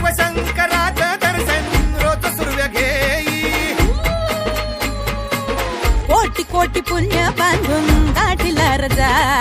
शिवशंकराचं दर्शन रोज सुरव्य घेई कोटी कोटी पुण्य बांधून गाठीला जाई शिवाजी